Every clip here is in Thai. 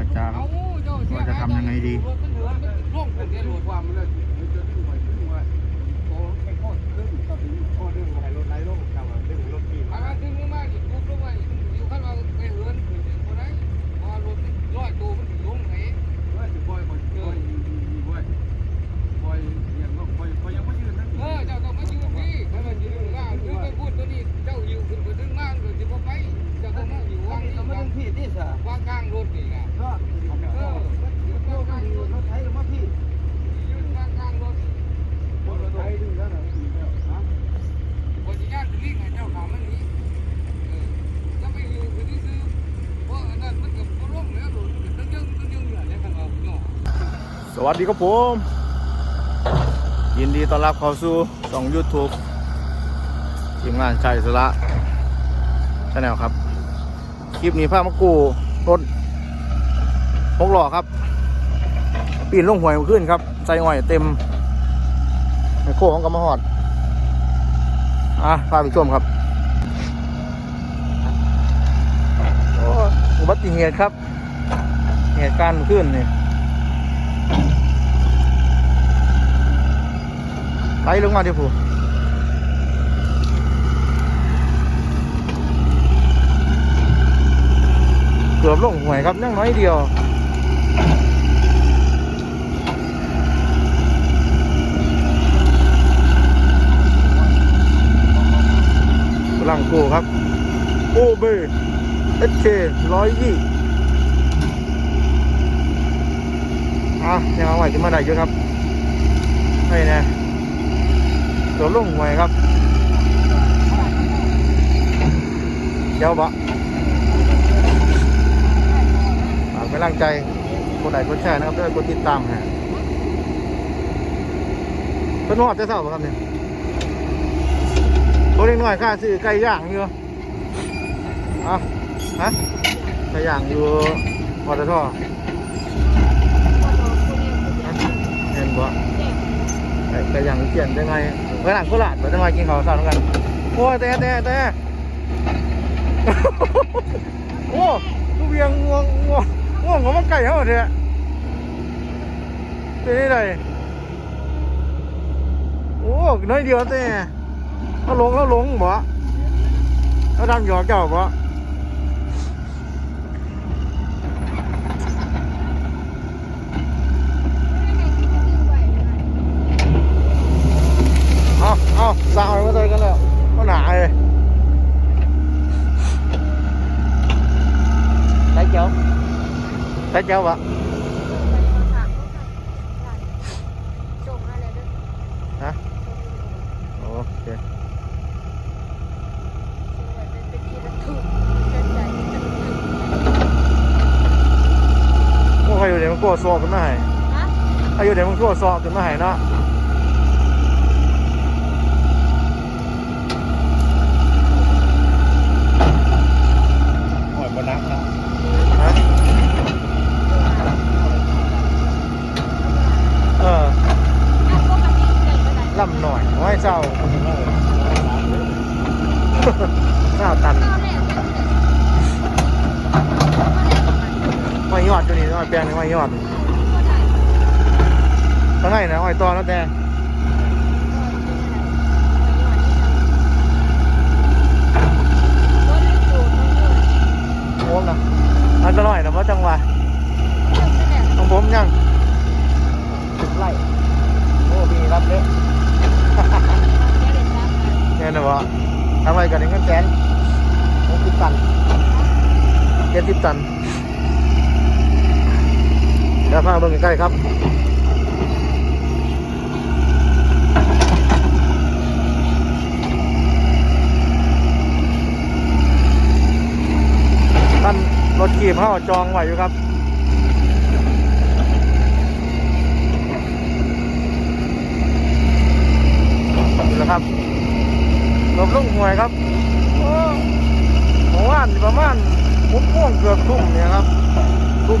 รจาครับว่าจะทำยังไงดี วัสดีครับผม ยินดีต้อนรับเข้าสู่ช่อง YouTube ทีมงานชัยสระชาแนลครับ คลิปนี้พาพมากูรถหกหล้อครับ ปีนลงหวยขึ้นครับใส่อ้อยเต็มไมโครของกำมะฮอด อะพาไปชมครับอุบัติเหตุครับ เหตุการณ์ขึ้นนี่ ไหลลงมาดิผู้เกือบลงหวยครับนั่งน้อยเดียวพลังโกครับ โอเบเอสเคร้อยยี่อะยังเอาไหวขึ้นมาได้เยอะครับให้แน่ ตัวลุ่งหวยครับเจ้าบะฝากเป็นร่างใจกดไลค์กดแชร์นะครับด้วยกดติดตามฮะเป็นหอดจะเศร้าปะครับเนี่ยตัวเล็กน้อยค่าซื้อไก่ย่างอยู่อะฮะไก่ย่างอยู่พอตทเห็นบ่ไก่ไก่ย่างเขียนได้ไง ไปหลังกุหลาชไปได้ไงกินข้าวเช้าด้วกันโอ้แต่แต่แต่โอ้ลูกเบียงง่วงง่วงง่วงของมันไก่เหรอเถอะเป็นนี่เลยโอ้น้อยเดียวแต่เขาลงเขาลงบ่เขาทำหยอกเจ้าบ่ เอาเอาสาวมาเลยกันแล้วก็หนาเลยใส่เจ้าใส่เจ้าบ่ฮะโอเคโอ้ใครอยู่เดี๋ยวมันกลัวสอบขึ้นมาให้ใครอยู่เดี๋ยวมันกลัวสอบขึ้นมาให้เนาะ หอยบนักนะ ฮะเออ ล่ำหน่อยไว้เจ้าเจ้าตันไว้ยอดตัวนี้ไว้แปลงนี่ไว้ยอดตั้งไงนะไว้ตอนแล้วแต่โอ้นะอันตรายนะเพราะจังหวะของผมยังสิบไร่โอ้มีรับเยอะ เนี่ยนะวะทำอะไรกันเงินแสนหกสิบตันเจันเดี๋ยวพาเบิ่งใกล้ครับท่านรถกีบเขาจองไว้อยู่ครับนี่แหละครับลบลุงหวยครับโอ้หมู่านประมาณ มุกม่วงเกือบทุ่มเนี่ยครับ ทุ่ม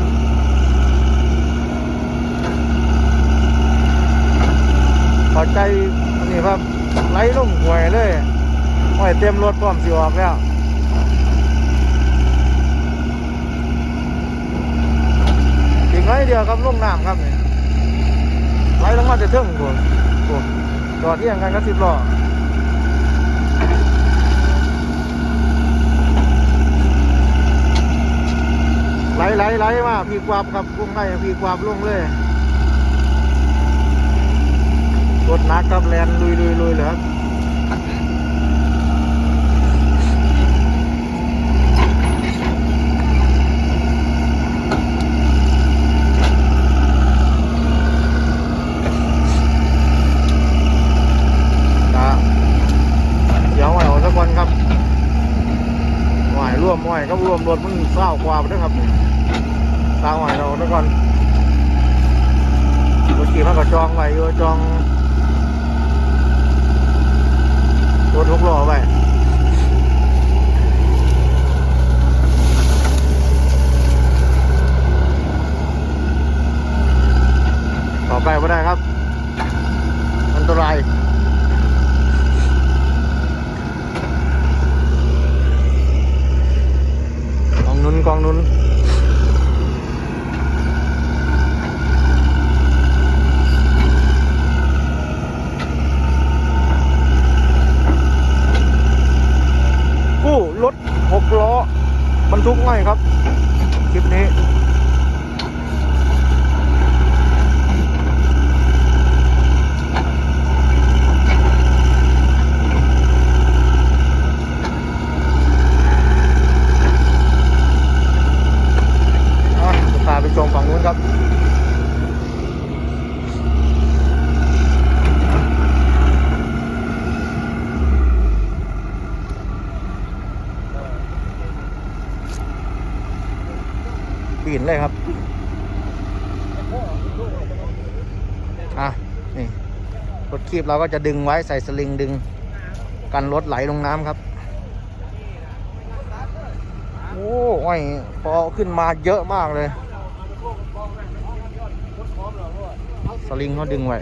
พอใจนี่ครับไหลลงหวยเลยหวยเต็มรถพร้อมสิออกแล้วเดียวครับลงน้ำครับนี่ไหลลงมาจะเทิงกูกูจอดที่ยงกันก็สิบล้อ ไหลไหลไหลมาพี่กวาบครับกุ้งไล่พี่กวาบลงเลยกดนักกับแลนลุยลุยลุยเลยครับ จ้าเดี๋ยวไหวเอาสักวันครับไหวร่วมไหวก็ร่วมรถมันเศร้ากว่าไปด้วยครับ ตาไหวเราสักวันรถขี่มันก็จองไว้อยู่จองรถทุกล้อไว้ต่อไปไม่ได้ครับ อันตราย กองนุนกองนุนกู้รถหกล้อบรรทุกไม้ครับ คลิปนี้ อะจะพาไปชมฝั่งนู้นครับ ปี นเลยครับอะนี่รถคีบเราก็จะดึงไว้ใส่สลิงดึง กันรถไหลลงน้ำครับ โอ้ยพอขึ้นมาเยอะมากเลย สลิงเขาดึงไว้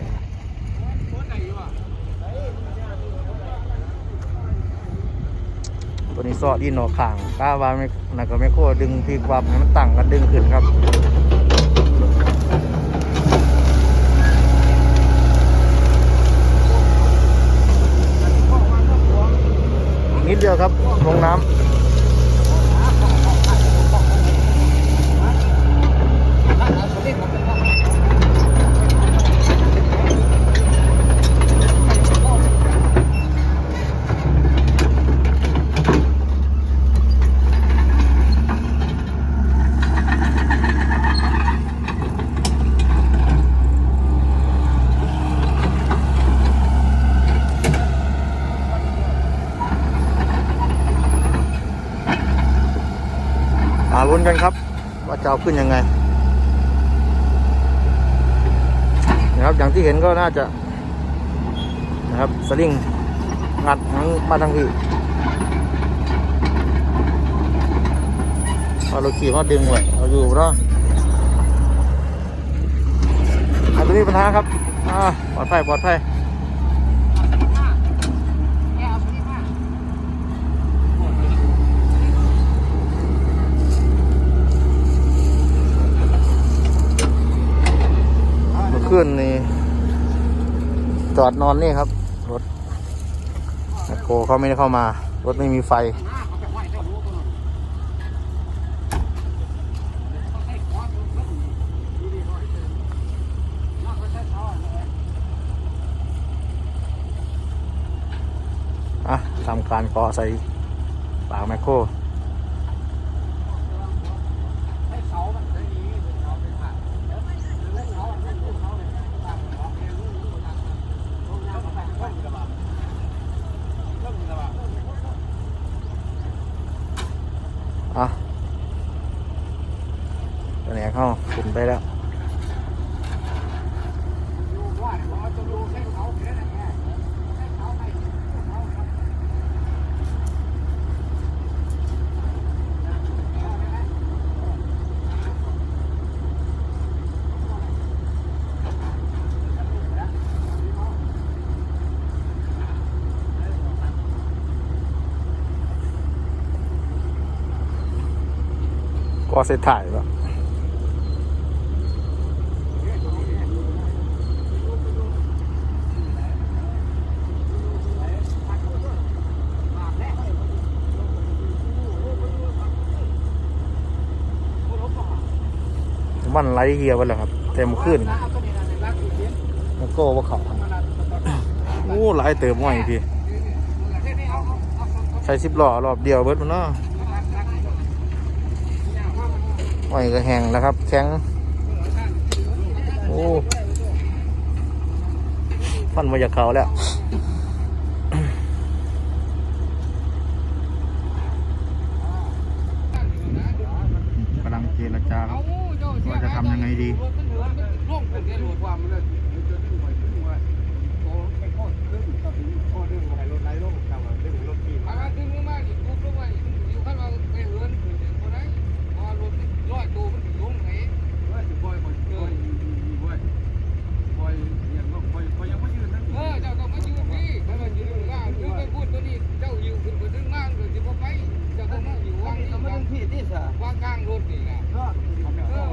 ตัวนี้ซอดินหนอข่างก้าวาไม่นักก็ไม่โคดึงพีกวับให้มันตั้งกันดึงขึ้นครับนิดเดียวครับ ลงน้ำ มาลุ้น กันครับ ว่าจะเอาขึ้นยังไงนะครับอย่างที่เห็นก็น่าจะนะครับสลิงงัดทั้งมาทั้งที่เอาเราขี่มาดึงไว้เอาอยู่เนาะอาตัวนี้ปัญหาครับอ่าปลอดภัยปลอดภัยเมื่อคืนนี่ จอดนอนนี่ครับ รถแมคโครเขาไม่ได้เข้ามา รถไม่มีไฟ อะทำการก่อใส่ปากแมคโคร อะตัวไหนเข้าขุนไปแล้ว อเสร็จถ่ายแล้วมันไล่เฮียไปแล้วครับ เต็มขึ้นแล้วก็ว่าเขาโอ้ไล่เติมไหวพี่ ใช้ซิบล้อรอบเดียวเบิดมันเนาะ อ้อยกระแหงแล้วครับ แข็ง โอ้ฟันมาจากเขาแล้วกำลังเจรจาครับว่าจะทำยังไงดี ว่างข้างรถนี่นะเออ